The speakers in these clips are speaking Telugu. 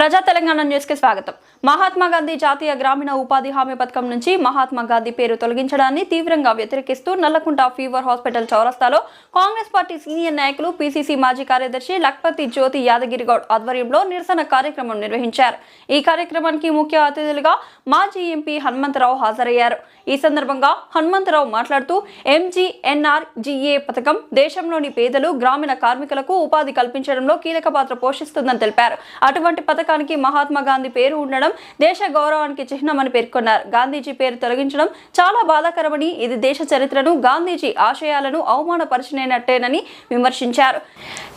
ప్రజా తెలంగాణ న్యూస్కి స్వాగతం. మహాత్మా గాంధీ జాతీయ గ్రామీణ ఉపాధి హామీ పథకం నుంచి మహాత్మా గాంధీ పేరు తొలగించడాన్ని తీవ్రంగా వ్యతిరేకిస్తూ నల్లకుంట ఫీవర్ హాస్పిటల్ చౌరస్తాలో కాంగ్రెస్ పార్టీ సీనియర్ నాయకులు పీసీసీ మాజీ కార్యదర్శి లక్పతి జ్యోతి యాదగిరి గౌడ్ ఆధ్వర్యంలో నిరసన కార్యక్రమం నిర్వహించారు. ఈ కార్యక్రమానికి ముఖ్య అతిథులుగా మాజీ ఎంపీ హనుమంతరావు హాజరయ్యారు. ఈ సందర్భంగా హనుమంతరావు మాట్లాడుతూ ఎంజీఎన్ఆర్జీఏ పథకం దేశంలోని పేదలు గ్రామీణ కార్మికులకు ఉపాధి కల్పించడంలో కీలక పాత్ర పోషిస్తుందని తెలిపారు. అటువంటి పథకం పథకానికి మహాత్మా గాంధీ పేరు ఉండడం దేశ గౌరవానికి చిహ్నమని పేర్కొన్నారు. గాంధీజీ పేరు తొలగించడం చాలా బాధాకరమని ఇది దేశ చరిత్రను గాంధీజీ ఆశయాలను అవమానపరిచినట్టేనని విమర్శించారు.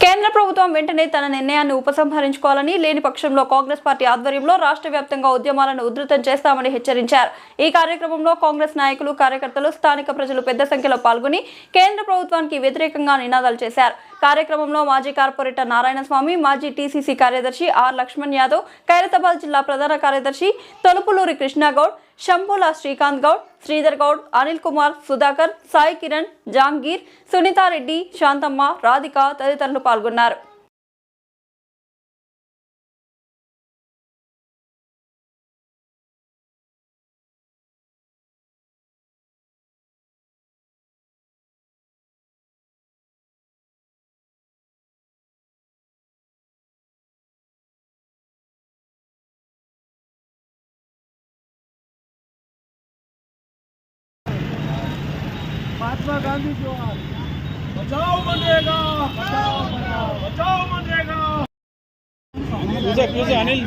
కేంద్ర ప్రభుత్వం వెంటనే తన నిర్ణయాన్ని ఉపసంహరించుకోవాలని లేని పక్షంలో కాంగ్రెస్ పార్టీ ఆధ్వర్యంలో రాష్ట్ర వ్యాప్తంగా ఉద్యమాలను ఉధృతం చేస్తామని హెచ్చరించారు. ఈ కార్యక్రమంలో కాంగ్రెస్ నాయకులు కార్యకర్తలు స్థానిక ప్రజలు పెద్ద సంఖ్యలో పాల్గొని కేంద్ర ప్రభుత్వానికి వ్యతిరేకంగా నినాదాలు చేశారు. కార్యక్రమంలో మాజీ కార్పొరేటర్ నారాయణ స్వామి మాజీ టీసీసీ కార్యదర్శి ఆర్ లక్ష్మణ్ యాదవ్ ఖైరతాబాద్ జిల్లా ప్రధాన కార్యదర్శి తొలుపులూరి కృష్ణగౌడ్ శంభుల శ్రీకాంత్ గౌడ్ శ్రీధర్ గౌడ్ అనిల్ కుమార్ సుధాకర్ సాయి కిరణ్ జాంగీర్ సునీతారెడ్డి శాంతమ్మ రాధిక తదితరులు పాల్గొన్నారు. महात्मा गांधी जोहार बचाओ मनरेगा बचाओ बचाओ बचाओ मनरेगा అనిల్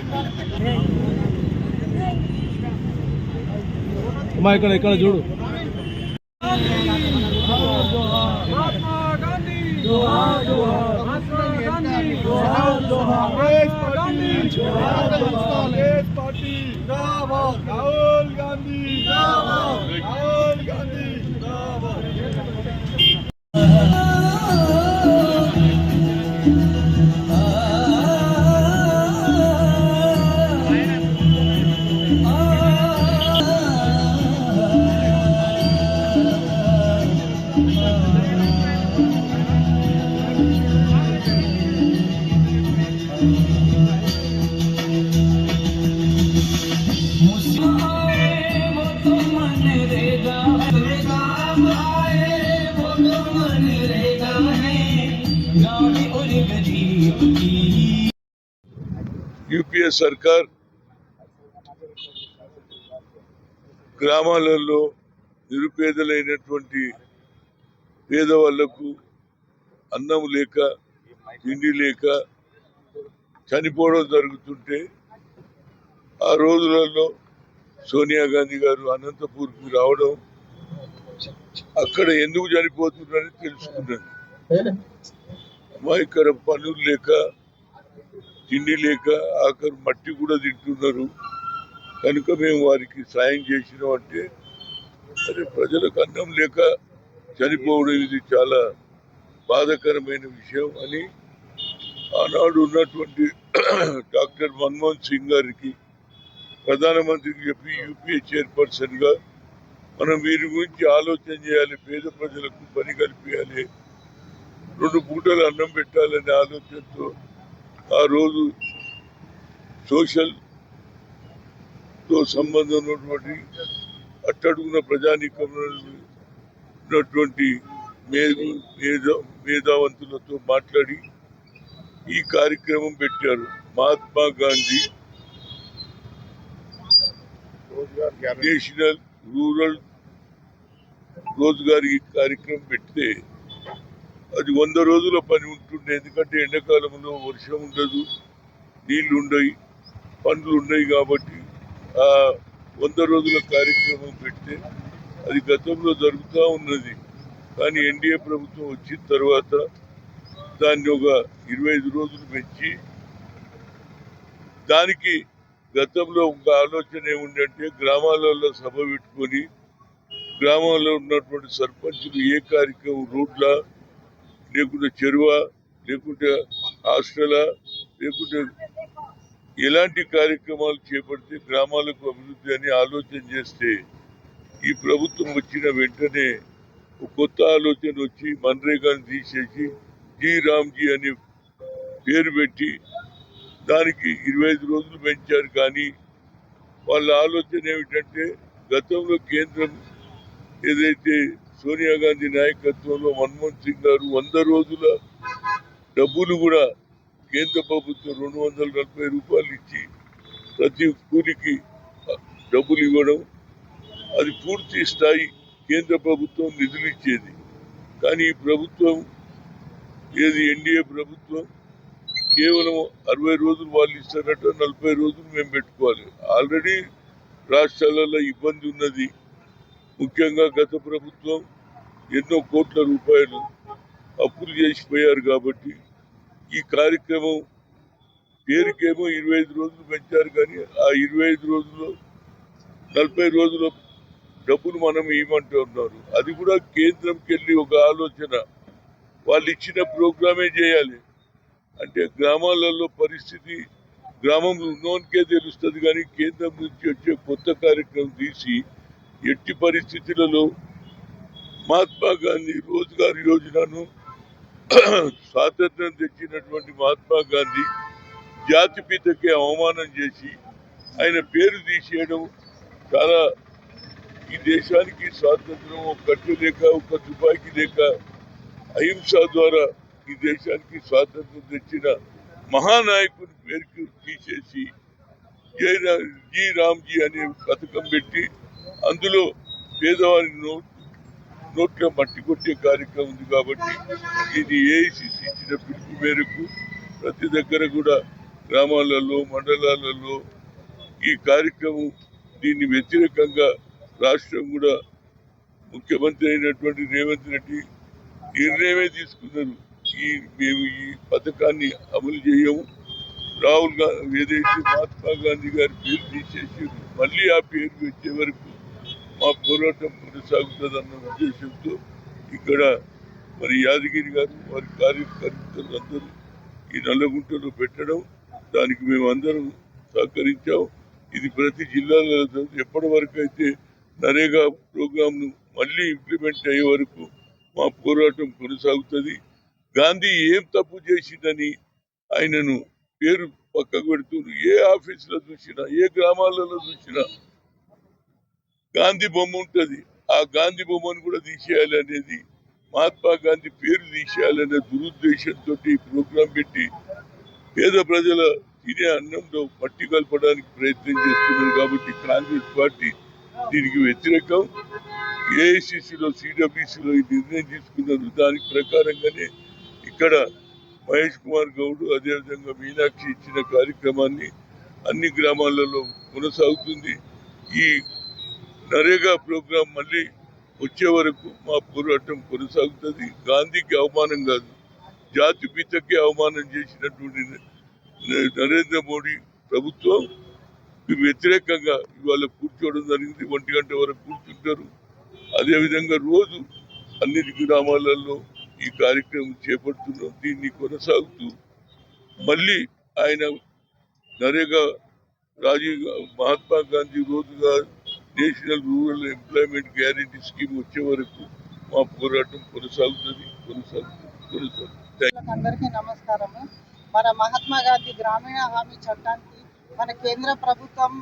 అమ్మా ఇక్కడ ఇక్కడ చూడు యూపీఏ సర్కార్ గ్రామాలలో నిరుపేదలైనటువంటి పేదవాళ్ళకు అన్నం లేక తిండి లేక చనిపోవడం జరుగుతుంటే ఆ రోజులలో సోనియా గాంధీ గారు అనంతపూర్కి రావడం అక్కడ ఎందుకు చనిపోతున్నారని తెలుసుకున్నాను. అమ్మా పనులు లేక తిండి లేక ఆఖరు మట్టి కూడా తింటున్నారు. కనుక మేము వారికి సాయం చేసినాం అంటే అరే ప్రజలకు అన్నం లేక చనిపోవడం ఇది చాలా బాధాకరమైన విషయం అని ఆనాడు ఉన్నటువంటి డాక్టర్ మన్మోహన్ సింగ్ గారికి ప్రధానమంత్రికి చెప్పి యూపీఏ చైర్పర్సన్గా మనం వీరి గురించి ఆలోచన చేయాలి పేద ప్రజలకు పని కల్పించాలి రెండు పూటలు అన్నం పెట్టాలనే ఆలోచనతో ఆ రోజు సోషల్తో సంబంధం ఉన్నటువంటి అట్టడుగున ప్రజానీకంలో ఉన్నటువంటి మేధు మేధ మేధావంతులతో మాట్లాడి ఈ కార్యక్రమం పెట్టారు మహాత్మా గాంధీ. నేషనల్ రూరల్ రోజుగారి కార్యక్రమం పెడితే అది వంద రోజుల పని ఉంటుండే ఎందుకంటే ఎండాకాలంలో వర్షం ఉండదు నీళ్ళు ఉండవు పండ్లు ఉన్నాయి కాబట్టి ఆ వంద రోజుల కార్యక్రమం పెడితే అది గతంలో జరుగుతూ ఉన్నది. కానీ ఎన్డీఏ ప్రభుత్వం వచ్చిన తర్వాత దాన్ని ఒక ఇరవై ఐదు రోజులు పెంచి దానికి గతంలో ఒక ఆలోచన ఏముందంటే గ్రామాలలో సభ పెట్టుకొని గ్రామంలో ఉన్నటువంటి సర్పంచులు ఏ కార్యక్రమం రోడ్ల లేకుంటే చెరువ లేకుంటే హాస్టలా లేకుంటే ఎలాంటి కార్యక్రమాలు చేపడితే గ్రామాలకు అభివృద్ధి అని ఆలోచన చేస్తే ఈ ప్రభుత్వం వచ్చిన వెంటనే కొత్త ఆలోచన వచ్చి మన్రేగాని తీసేసి జీ రామ్జీ అని పేరు పెట్టి దానికి ఇరవై ఐదు రోజులు పెంచారు. కానీ వాళ్ళ ఆలోచన ఏమిటంటే గతంలో కేంద్రం ఏదైతే సోనియా గాంధీ నాయకత్వంలో మన్మోహన్ సింగ్ గారు వంద రోజుల డబ్బులు కూడా కేంద్ర ప్రభుత్వం రెండు వందల నలభై రూపాయలు ఇచ్చి ప్రతి కూలికి డబ్బులు ఇవ్వడం అది పూర్తి స్థాయి కేంద్ర ప్రభుత్వం నిధులు ఇచ్చేది. కానీ ఈ ప్రభుత్వం ఏది ఎన్డీఏ ప్రభుత్వం కేవలం అరవై రోజులు వాళ్ళు ఇస్తారట నలభై రోజులు మేము పెట్టుకోవాలి. ఆల్రెడీ రాష్ట్రాలలో ఇబ్బంది ఉన్నది. ముఖ్యంగా గత ప్రభుత్వం ఎన్నో కోట్ల రూపాయలు అప్పులు చేసిపోయారు కాబట్టి ఈ కార్యక్రమం పేరుకేమో ఇరవై ఐదు రోజులు పెంచారు కానీ ఆ ఇరవై ఐదు రోజుల్లో నలభై రోజుల డబ్బులు మనం ఇవ్వమంటూ ఉన్నారు. అది కూడా కేంద్రంకి వెళ్ళి ఒక ఆలోచన. వాళ్ళు ఇచ్చిన ప్రోగ్రామే చేయాలి. అంటే గ్రామాలలో పరిస్థితి గ్రామంలో ఉన్నోనికే తెలుస్తుంది కానీ కేంద్రం నుంచి వచ్చే కొత్త కార్యక్రమం తీసి ఎట్టి పరిస్థితులలో మహాత్మా గాంధీ రోజ్గార్ యోజనను స్వాతంత్రం తెచ్చినటువంటి మహాత్మా గాంధీ జాతిపితకే అవమానం చేసి ఆయన పేరు తీసేయడం చాలా ఈ దేశానికి స్వాతంత్రం ఒక కట్టు లేక ఒక తుపాకీ లేక అహింస ద్వారా ఈ దేశానికి స్వాతంత్రం తెచ్చిన మహానాయకుని పేరుకి తీసేసి జై జీ రామ్జీ అనే పథకం పెట్టి అందులో పేదవారి నోట్ నోట్లో మట్టి కొట్టే కార్యక్రమం ఉంది కాబట్టి ఇది ఏఐసిసి ఇచ్చిన పిలుపు మేరకు ప్రతి దగ్గర కూడా గ్రామాలలో మండలాలలో ఈ కార్యక్రమం దీన్ని వ్యతిరేకంగా రాష్ట్రం కూడా ముఖ్యమంత్రి అయినటువంటి రేవంత్ రెడ్డి నిర్ణయమే తీసుకున్నారు. ఈ మేము ఈ పథకాన్ని అమలు చేయము. రాహుల్ గాంధీ ఏదైతే మహాత్మా గాంధీ గారి పేరు తీసేసి మళ్ళీ ఆ పేరు వచ్చే వరకు మా పోరాటం కొనసాగుతుందన్న ఉద్దేశంతో ఇక్కడ మరి యాదగిరి గారు వారి కార్యకర్తలు అందరూ ఈ నల్లగుంటలో పెట్టడం దానికి మేము అందరం సహకరించాం. ఇది ప్రతి జిల్లాలో ఎప్పటి వరకు అయితే నరేగా ప్రోగ్రాంను మళ్ళీ ఇంప్లిమెంట్ అయ్యే వరకు మా పోరాటం కొనసాగుతుంది. గాంధీ ఏం తప్పు చేసిందని ఆయనను పేరు పక్కకు పెడుతున్నారు ఏ ఆఫీసులో చూసినా ఏ గ్రామాలలో చూసినా గాంధీ బొమ్మ ఉంటుంది. ఆ గాంధీ బొమ్మను కూడా తీసేయాలి అనేది మహాత్మా గాంధీ పేరు తీసేయాలనే దురుద్దేశంతో ఈ ప్రోగ్రాం పెట్టి పేద ప్రజల తినే అన్నంలో మట్టి కలపడానికి ప్రయత్నం చేస్తున్నారు కాబట్టి కాంగ్రెస్ పార్టీ దీనికి వ్యతిరేకం. ఏఐసిసిలో సిడబ్ల్యూసిలో ఈ నిర్ణయం తీసుకున్నారు దానికి ప్రకారంగానే ఇక్కడ మహేష్ కుమార్ గౌడ్ అదేవిధంగా మీనాక్షి ఇచ్చిన కార్యక్రమాన్ని అన్ని గ్రామాలలో కొనసాగుతుంది. ఈ నరేగా ప్రోగ్రాం మళ్ళీ వచ్చే వరకు మా పోరాటం కొనసాగుతుంది. గాంధీకి అవమానం కాదు జాతి పితకి అవమానం చేసినటువంటి నరేంద్ర మోడీ ప్రభుత్వం వ్యతిరేకంగా ఇవాళ కూర్చోవడం జరిగింది. ఒంటి గంట వరకు కూర్చుంటారు. అదేవిధంగా రోజు అన్ని గ్రామాలలో ఈ కార్యక్రమం చేపడుతున్నాం. దీన్ని కొనసాగుతూ మళ్ళీ ఆయన నరేగా రాజీవ్ మహాత్మా గాంధీ రోజుగా national rural employment guarantee scheme వచ్చే వరకు మా పోరాటం కొనసాగుతుంది కొనసాగుతుంది కొనసాగుతుంది. అందరికీ నమస్కారము. మన మహాత్మా గాంధీ గ్రామీణ హామీ చట్టానికి మన కేంద్ర ప్రభుత్వం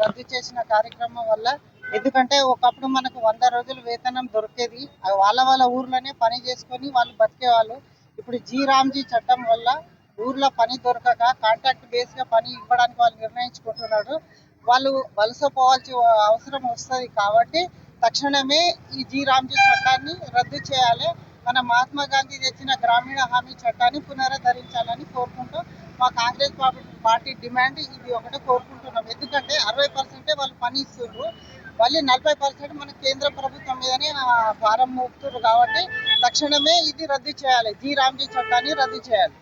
రద్దు చేసిన కార్యక్రమం వల్ల ఎందుకంటే ఒకప్పుడు మనకు వంద రోజులు వేతనం దొరికేది వాళ్ళ వాళ్ళ ఊర్లోనే పని చేసుకొని వాళ్ళు బతికేవాళ్ళు. ఇప్పుడు జీ రామ్జీ చట్టం వల్ల ఊర్లో పని దొరకక కాంట్రాక్ట్ బేస్గా పని ఇవ్వడానికి వాళ్ళు నిర్ణయించుకుంటున్నారు వాళ్ళు వలస పోవాల్సి అవసరం వస్తుంది కాబట్టి తక్షణమే ఈ జీ రామ్జీ చట్టాన్ని రద్దు చేయాలి. మన మహాత్మా గాంధీ తెచ్చిన గ్రామీణ హామీ చట్టాన్ని పునరుద్ధరించాలని కోరుకుంటూ మా కాంగ్రెస్ పార్టీ- పార్టీ డిమాండ్ ఇది ఒకటే కోరుకుంటున్నాం. ఎందుకంటే అరవై పర్సెంటే వాళ్ళు పని ఇస్తున్నారు మళ్ళీ నలభై పర్సెంట్ మన కేంద్ర ప్రభుత్వం మీదనే భారం మోపుతున్నారు కాబట్టి తక్షణమే ఇది రద్దు చేయాలి. జీ రామ్జీ చట్టాన్ని రద్దు చేయాలి.